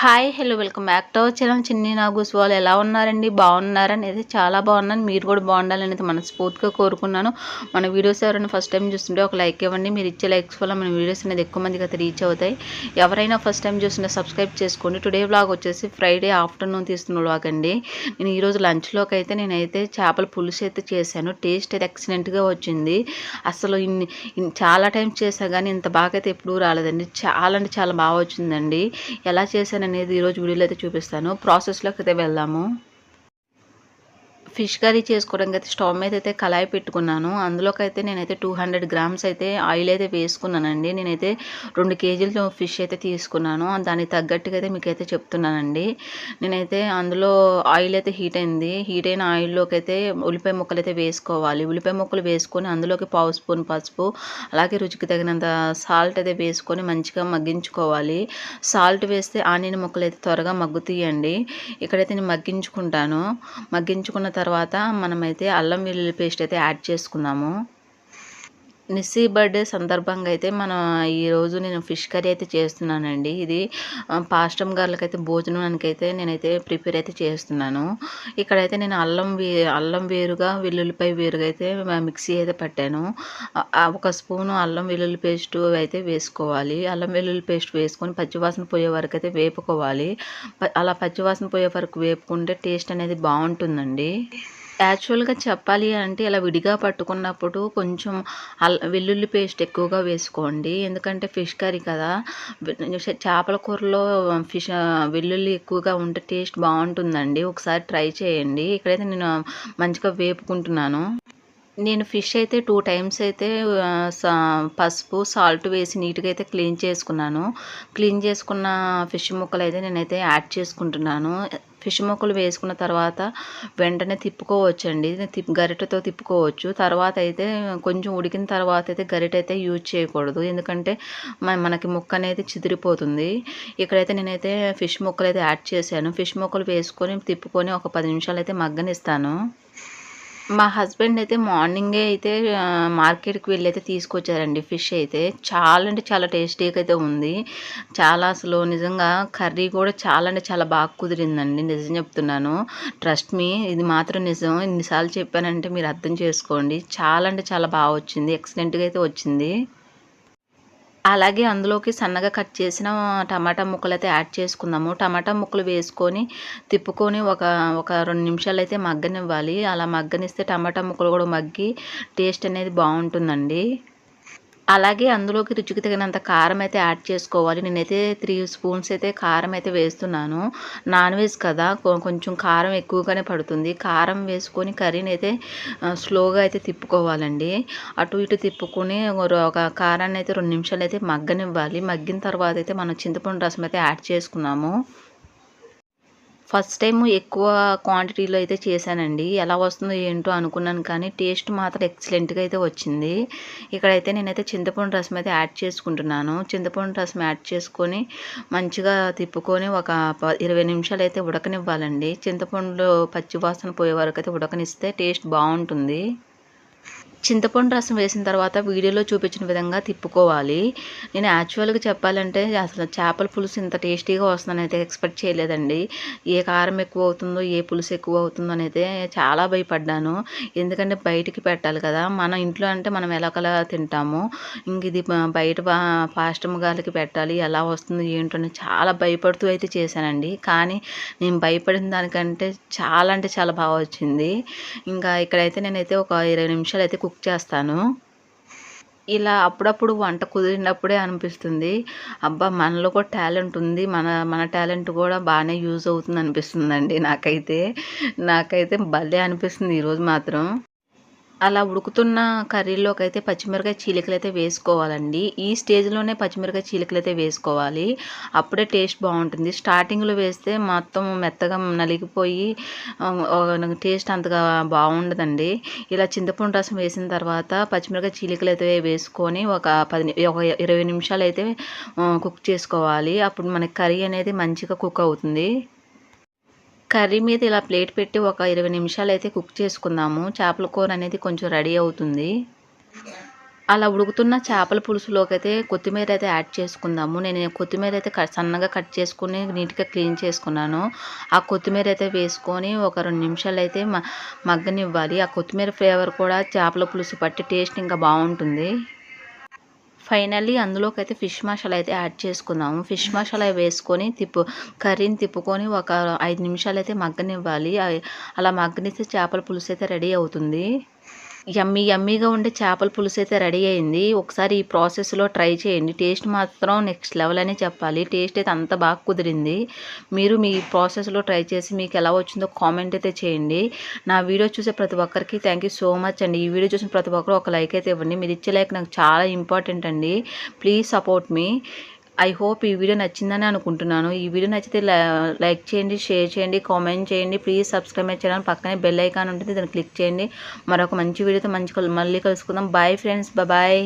Hi hello welcome back to our channel చిన్ని నాగూస్ వాళ్ళు ఎలా ఉన్నారండి? బాగున్నారని అయితే చాలా బాగున్నాను. మీరు కూడా బాగుండాలని అయితే మనస్ఫూర్తిగా కోరుకున్నాను. మన వీడియోస్ ఎవరైనా ఫస్ట్ టైం చూస్తుంటే ఒక లైక్ ఇవ్వండి. మీరు ఇచ్చే లైక్స్ వల్ల మన వీడియోస్ అనేది ఎక్కువ మందికి అయితే రీచ్ అవుతాయి. ఎవరైనా ఫస్ట్ టైం చూస్తుంటే సబ్స్క్రైబ్ చేసుకోండి. టుడే వ్లాగ్ వచ్చేసి ఫ్రైడే ఆఫ్టర్నూన్ తీస్తున్న వ్లాగ్ అండి. నేను ఈరోజు లంచ్లోకి అయితే నేనైతే చేపల పులుసు అయితే చేశాను. టేస్ట్ అయితే ఎక్సలెంట్గా వచ్చింది. అసలు ఇన్ని ఇన్ని- చాలా టైం చేసా కానీ ఇంత బాగా అయితే ఎప్పుడూ రాలేదండి. చాలా అంటే చాలా బాగా వచ్చిందండి. ఎలా చేశాను అనేది ఈరోజు వీడియోలో అయితే చూపిస్తాను. ప్రాసెస్లోకి అయితే వెళ్దాము. ఫిష్ కర్రీ చేసుకోవడానికి అయితే స్టవ్ మీద అయితే కళాయి పెట్టుకున్నాను. అందులోకి అయితే నేనైతే టూ హండ్రెడ్ గ్రామ్స్ అయితే ఆయిల్ అయితే వేసుకున్నానండి. నేనైతే రెండు కేజీలు ఫిష్ అయితే తీసుకున్నాను. దానికి తగ్గట్టుగా అయితే మీకు అయితే చెప్తున్నానండి. నేనైతే అందులో ఆయిల్ అయితే హీట్ అయింది. హీట్ అయిన ఆయిల్లోకి అయితే ఉల్లిపాయ ముక్కలు అయితే వేసుకోవాలి. ఉల్లిపాయ ముక్కలు వేసుకొని అందులోకి పావు స్పూన్ పసుపు అలాగే రుచికి తగినంత సాల్ట్ అయితే వేసుకొని మంచిగా మగ్గించుకోవాలి. సాల్ట్ వేస్తే ఆనియన్ ముక్కలు అయితే త్వరగా మగ్గుతీయండి. ఇక్కడైతే నేను మగ్గించుకుంటాను. మగ్గించుకున్న తర్వాత మనమైతే అల్లం వెల్లుల్లి పేస్ట్ అయితే యాడ్ చేసుకున్నాము. నిస్సీ బర్త్డే సందర్భంగా అయితే మనం ఈరోజు నేను ఫిష్ కర్రీ అయితే చేస్తున్నానండి. ఇది పాస్టమ్ గార్లకి భోజనానికైతే భోజనానికి అయితే నేనైతే ప్రిపేర్ అయితే చేస్తున్నాను. ఇక్కడైతే నేను అల్లం వే అల్లం వేరుగా వెల్లుల్లిపాయ వేరుగా అయితే మిక్సీ అయితే పట్టాను. ఒక స్పూను అల్లం వెల్లుల్లి పేస్ట్ అయితే వేసుకోవాలి. అల్లం వెల్లుల్లి పేస్ట్ వేసుకొని పచ్చివాసన పోయే వరకు అయితే వేపుకోవాలి. అలా పచ్చివాసన పోయే వరకు వేపుకుంటే టేస్ట్ అనేది బాగుంటుందండి. యాక్చువల్గా చెప్పాలి అంటే ఇలా విడిగా పట్టుకున్నప్పుడు కొంచెం అల్ వెల్లుల్లి పేస్ట్ ఎక్కువగా వేసుకోండి. ఎందుకంటే ఫిష్ కర్రీ కదా. చేపల కూరలో ఫిష్ వెల్లుల్లి ఎక్కువగా ఉంటే టేస్ట్ బాగుంటుందండి. ఒకసారి ట్రై చేయండి. ఇక్కడైతే నేను మంచిగా వేపుకుంటున్నాను. నేను ఫిష్ అయితే టూ టైమ్స్ అయితే సా పసుపు సాల్ట్ వేసి నీట్గా అయితే క్లీన్ చేసుకున్నాను. క్లీన్ చేసుకున్న ఫిష్ ముక్కలు అయితే నేనైతే యాడ్ చేసుకుంటున్నాను. ఫిష్ ముక్కలు వేసుకున్న తర్వాత వెంటనే తిప్పుకోవచ్చండి. తిప్ గరిటెతో తిప్పుకోవచ్చు. తర్వాత అయితే కొంచెం ఉడికిన తర్వాత అయితే గరిటె అయితే యూజ్ చేయకూడదు. ఎందుకంటే మ- మనకి ముక్క అనేది చిదిరిపోతుంది. ఇక్కడైతే నేనైతే ఫిష్ ముక్కలు అయితే యాడ్ చేశాను. ఫిష్ ముక్కలు వేసుకొని తిప్పుకొని ఒక పది నిమిషాలు అయితే మగ్గనిస్తాను. మా హస్బెండ్ అయితే మార్నింగే అయితే మార్కెట్కి వెళ్ళి అయితే తీసుకొచ్చారండి ఫిష్ అయితే. చాలా అంటే చాలా టేస్టీగా అయితే ఉంది. చాలా అసలు నిజంగా కర్రీ కూడా చాలా అంటే చాలా బాగా కుదిరిందండి. నిజం చెప్తున్నాను. ట్రస్ట్ మీ ఇది మాత్రం నిజం. ఇన్నిసార్లు చెప్పానంటే మీరు అర్థం చేసుకోండి. చాలా అంటే చాలా బాగా వచ్చింది. ఎక్సలెంట్గా అయితే వచ్చింది. అలాగే అందులోకి సన్నగా కట్ చేసిన టమాటా ముక్కలు అయితే యాడ్ చేసుకుందాము. టమాటా ముక్కలు వేసుకొని తిప్పుకొని ఒక ఒక రెండు నిమిషాలు అయితే మగ్గనివ్వాలి. అలా మగ్గనిస్తే టమాటా ముక్కలు కూడా మగ్గి టేస్ట్ అనేది బాగుంటుందండి. అలాగే అందులోకి రుచికి తగినంత కారం అయితే యాడ్ చేసుకోవాలి. నేనైతే త్రీ స్పూన్స్ అయితే కారం అయితే వేస్తున్నాను. నాన్ వెజ్ కదా కొ- కొంచెం కారం ఎక్కువగానే పడుతుంది. కారం వేసుకొని కర్రీని అయితే స్లోగా అయితే తిప్పుకోవాలండి. అటు ఇటు తిప్పుకొని ఒక- ఒక కారాన్ని అయితే రెండు నిమిషాలు అయితే మగ్గనివ్వాలి. మగ్గిన తర్వాత అయితే మనం చింతపండు రసం అయితే యాడ్ చేసుకున్నాము. ఫస్ట్ టైం ఎక్కువ క్వాంటిటీలో అయితే చేశానండి. ఎలా వస్తుందో ఏంటో అనుకున్నాను కానీ టేస్ట్ మాత్రం ఎక్సలెంట్గా అయితే వచ్చింది. ఇక్కడైతే నేనైతే చింతపండు రసం అయితే యాడ్ చేసుకుంటున్నాను. చింతపండు రసం యాడ్ చేసుకొని మంచిగా తిప్పుకొని ఒక ప- ఇరవై నిమిషాలు అయితే ఉడకనివ్వాలండి. చింతపండులో పచ్చి వాసన పోయే వరకు అయితే ఉడకనిస్తే టేస్ట్ బాగుంటుంది. చింతపండు రసం వేసిన తర్వాత వీడియోలో చూపించిన విధంగా తిప్పుకోవాలి. నేను యాక్చువల్గా చెప్పాలంటే అసలు చేపల పులుసు ఇంత టేస్టీగా వస్తుందని అయితే ఎక్స్పెక్ట్ చేయలేదండి. ఏ కారం ఎక్కువ అవుతుందో ఏ పులుసు ఎక్కువ అవుతుందో అయితే చాలా భయపడ్డాను. ఎందుకంటే బయటికి పెట్టాలి కదా. మన ఇంట్లో అంటే మనం ఎలాగలా తింటాము. ఇంక ఇది బయట ఫాస్ట్ గాలికి పెట్టాలి ఎలా వస్తుందో ఏంటో అని చాలా భయపడుతూ అయితే చేశానండి. కానీ నేను భయపడిన దానికంటే చాలా అంటే చాలా బాగా వచ్చింది. ఇంకా ఇక్కడైతే నేనైతే ఒక ఇరవై నిమిషాలు అయితే కుక్ చేస్తాను. ఇలా అప్పుడప్పుడు వంట కుదిరినప్పుడే అనిపిస్తుంది. అబ్బా మనలో కూడా టాలెంట్ ఉంది. మన మన టాలెంట్ కూడా బాగానే యూజ్ అవుతుంది అనిపిస్తుందండి నాకైతే. నాకైతే భలే అనిపిస్తుంది ఈరోజు మాత్రం. అలా ఉడుకుతున్న కర్రీలోకి అయితే పచ్చిమిరకాయ చీలికలు అయితే వేసుకోవాలండి. ఈ స్టేజ్లోనే పచ్చిమిరకాయ చీలికలు అయితే వేసుకోవాలి. అప్పుడే టేస్ట్ బాగుంటుంది. స్టార్టింగ్లో వేస్తే మొత్తం మెత్తగా నలిగిపోయి టేస్ట్ అంతగా బాగుండదండి. ఇలా చింతపండు రసం వేసిన తర్వాత పచ్చిమిరకాయ చీలికలు అయితే వేసుకొని ఒక పది ఒక ఇరవై నిమిషాలు అయితే కుక్ చేసుకోవాలి. అప్పుడు మనకి కర్రీ అనేది మంచిగా కుక్ అవుతుంది. కర్రీ మీద ఇలా ప్లేట్ పెట్టి ఒక ఇరవై నిమిషాలు అయితే కుక్ చేసుకుందాము. చేపల కూర అనేది కొంచెం రెడీ అవుతుంది. అలా ఉడుకుతున్న చేపల పులుసులోకి అయితే కొత్తిమీర అయితే యాడ్ చేసుకుందాము. నేను కొత్తిమీర అయితే కట్ సన్నగా కట్ చేసుకుని నీట్గా క్లీన్ చేసుకున్నాను. ఆ కొత్తిమీర అయితే వేసుకొని ఒక రెండు నిమిషాలు అయితే మగ్గనివ్వాలి. ఆ కొత్తిమీర ఫ్లేవర్ కూడా చేపల పులుసు పట్టి టేస్ట్ ఇంకా బాగుంటుంది. ఫైనల్లీ అందులోకి అయితే ఫిష్ మసాలా అయితే యాడ్ చేసుకుందాము ఫిష్ మసాలా వేసుకొని తిప్పు కర్రీని తిప్పుకొని ఒక ఐదు నిమిషాలు అయితే మగ్గనివ్వాలి అలా మగ్గనిస్తే చేపల పులుసు అయితే రెడీ అవుతుంది. యమ్మీ యమ్మీగా ఉండే చేపల పులుసు అయితే రెడీ అయింది. ఒకసారి ఈ ప్రాసెస్లో ట్రై చేయండి. టేస్ట్ మాత్రం నెక్స్ట్ లెవెల్ అనే చెప్పాలి. టేస్ట్ అయితే అంత బాగా కుదిరింది. మీరు మీ ప్రాసెస్లో ట్రై చేసి మీకు ఎలా వచ్చిందో కామెంట్ అయితే చేయండి. నా వీడియో చూసే ప్రతి ఒక్కరికి థ్యాంక్ యూ సో మచ్ అండి. ఈ వీడియో చూసిన ప్రతి ఒక్కరు ఒక లైక్ అయితే ఇవ్వండి. మీరు ఇచ్చే లైక్ నాకు చాలా ఇంపార్టెంట్ అండి. ప్లీజ్ సపోర్ట్ మీ ఐ హోప్ ఈ వీడియో నచ్చిందని అనుకుంటున్నాను. ఈ వీడియో నచ్చితే లైక్ చేయండి షేర్ చేయండి కామెంట్ చేయండి. ప్లీజ్ సబ్స్క్రైబ్ చేయడానికి పక్కనే బెల్ ఐకాన్ ఉంటుంది. దాన్ని క్లిక్ చేయండి. మరొక మంచి వీడియోతో మంచి మళ్ళీ కలుసుకుందాం. Bye friends bye